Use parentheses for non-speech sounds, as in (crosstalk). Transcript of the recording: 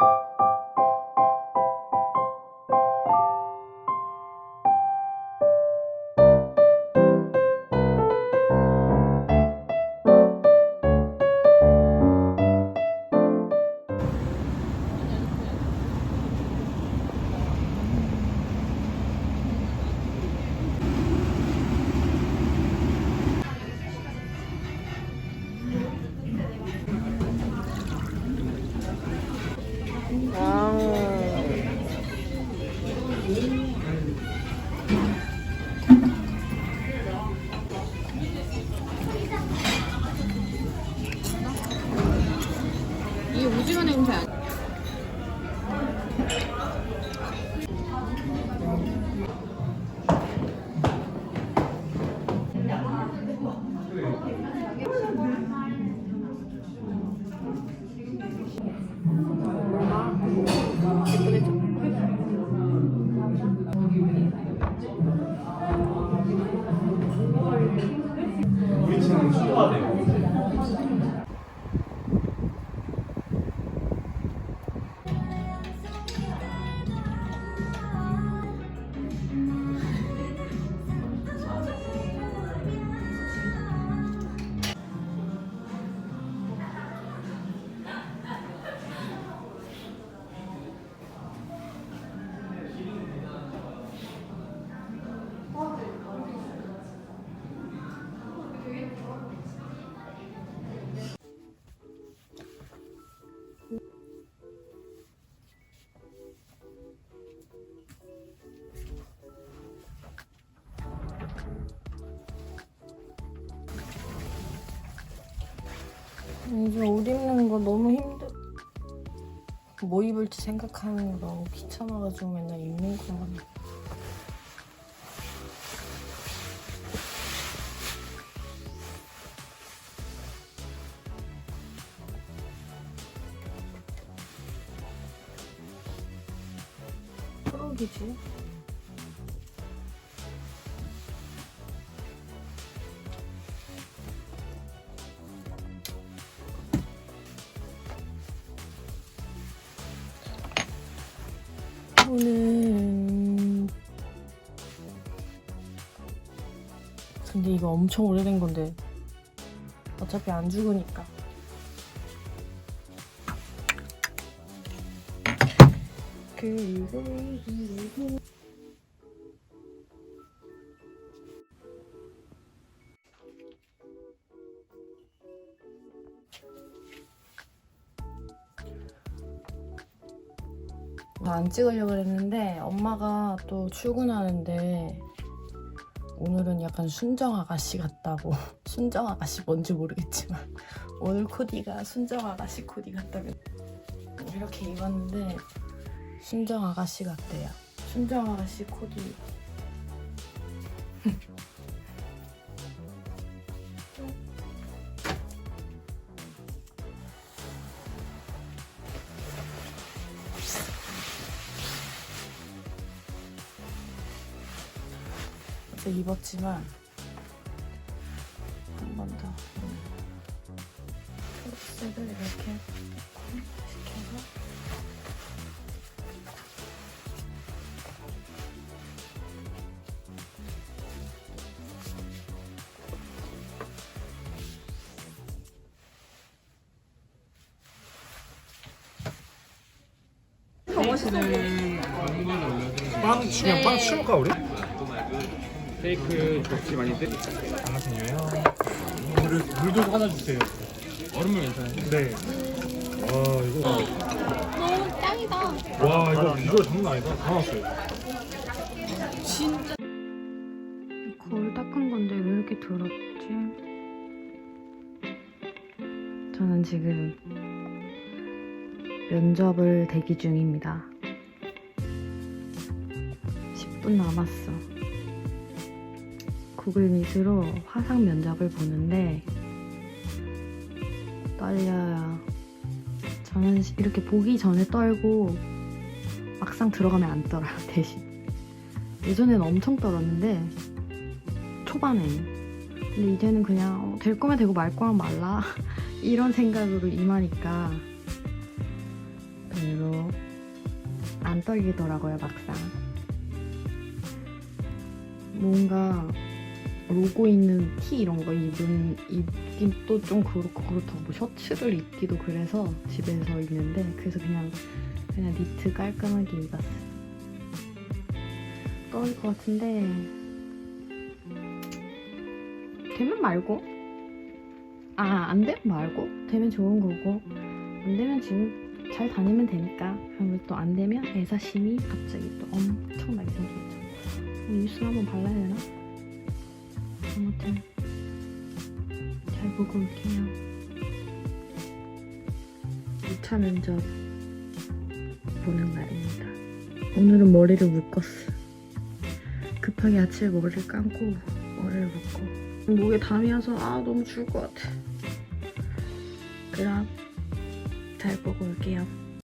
이 게 이제 옷 입는 거 너무 힘들. 뭐 입을지 생각하는 거 너무 귀찮아가지고 맨날 입는 거만. 프로기지? 오늘 근데 이거 엄청 오래된 건데 어차피 안 죽으니까. 그리고 안 찍으려고 그랬는데 엄마가 또 출근하는데 오늘은 약간 순정 아가씨 같다고. (laughs) 순정 아가씨 뭔지 모르겠지만 오늘 코디가 순정 아가씨 코디 같다고 이렇게 입었는데 순정 아가씨 같대요. 순정 아가씨 코디 (laughs) 어제 입었지만 한 번 더. 초록색을 이렇게 시켜서. 빵 그냥 빵 치울까 우리? 케이크 접시 많이 드 장난이에요. 물을 물도 하나 주세요. 얼음물 괜찮아요? 네. 와 이거 너무 짱이다. 와 이거 이거 장난 아니다. 다 나왔어요. 거울 닦은 건데 왜 이렇게 더럽지? 저는 지금 면접을 대기 중입니다. 10분 남았어. 구글 미트로 화상 면접을 보는데 떨려요. 저는 이렇게 보기 전에 떨고 막상 들어가면 안 떨어요, (laughs) 대신. 예전에는 엄청 떨었는데 초반에는 근데 이제는 그냥 어, 될 거면 되고 말 거면 말라 (laughs) 이런 생각으로 임하니까 별로 안 떨리더라고요 막상 뭔가 로고 있는 티 이런 거 입은 또좀 그렇고 그렇다고 뭐 셔츠를 입기도 그래서 집에서 입는데 그래서 그냥 그냥 니트 깔끔하게 입었어요. 떨릴 것 같은데 되면 말고 아 안 되면 말고 되면 좋은 거고 안 되면 지금 잘 다니면 되니까 그러면 또 안 되면 애사심이 갑자기 또 엄청나게 생기겠죠. 입술 한번 발라야 되나? 아무튼 잘 보고 올게요. 2차 면접 보는 날입니다. 오늘은 머리를 묶었어. 급하게 아침에 머리를 감고 머리를 묶고 목에 담이 와서 아 너무 죽을 것 같아. 그럼 잘 보고 올게요.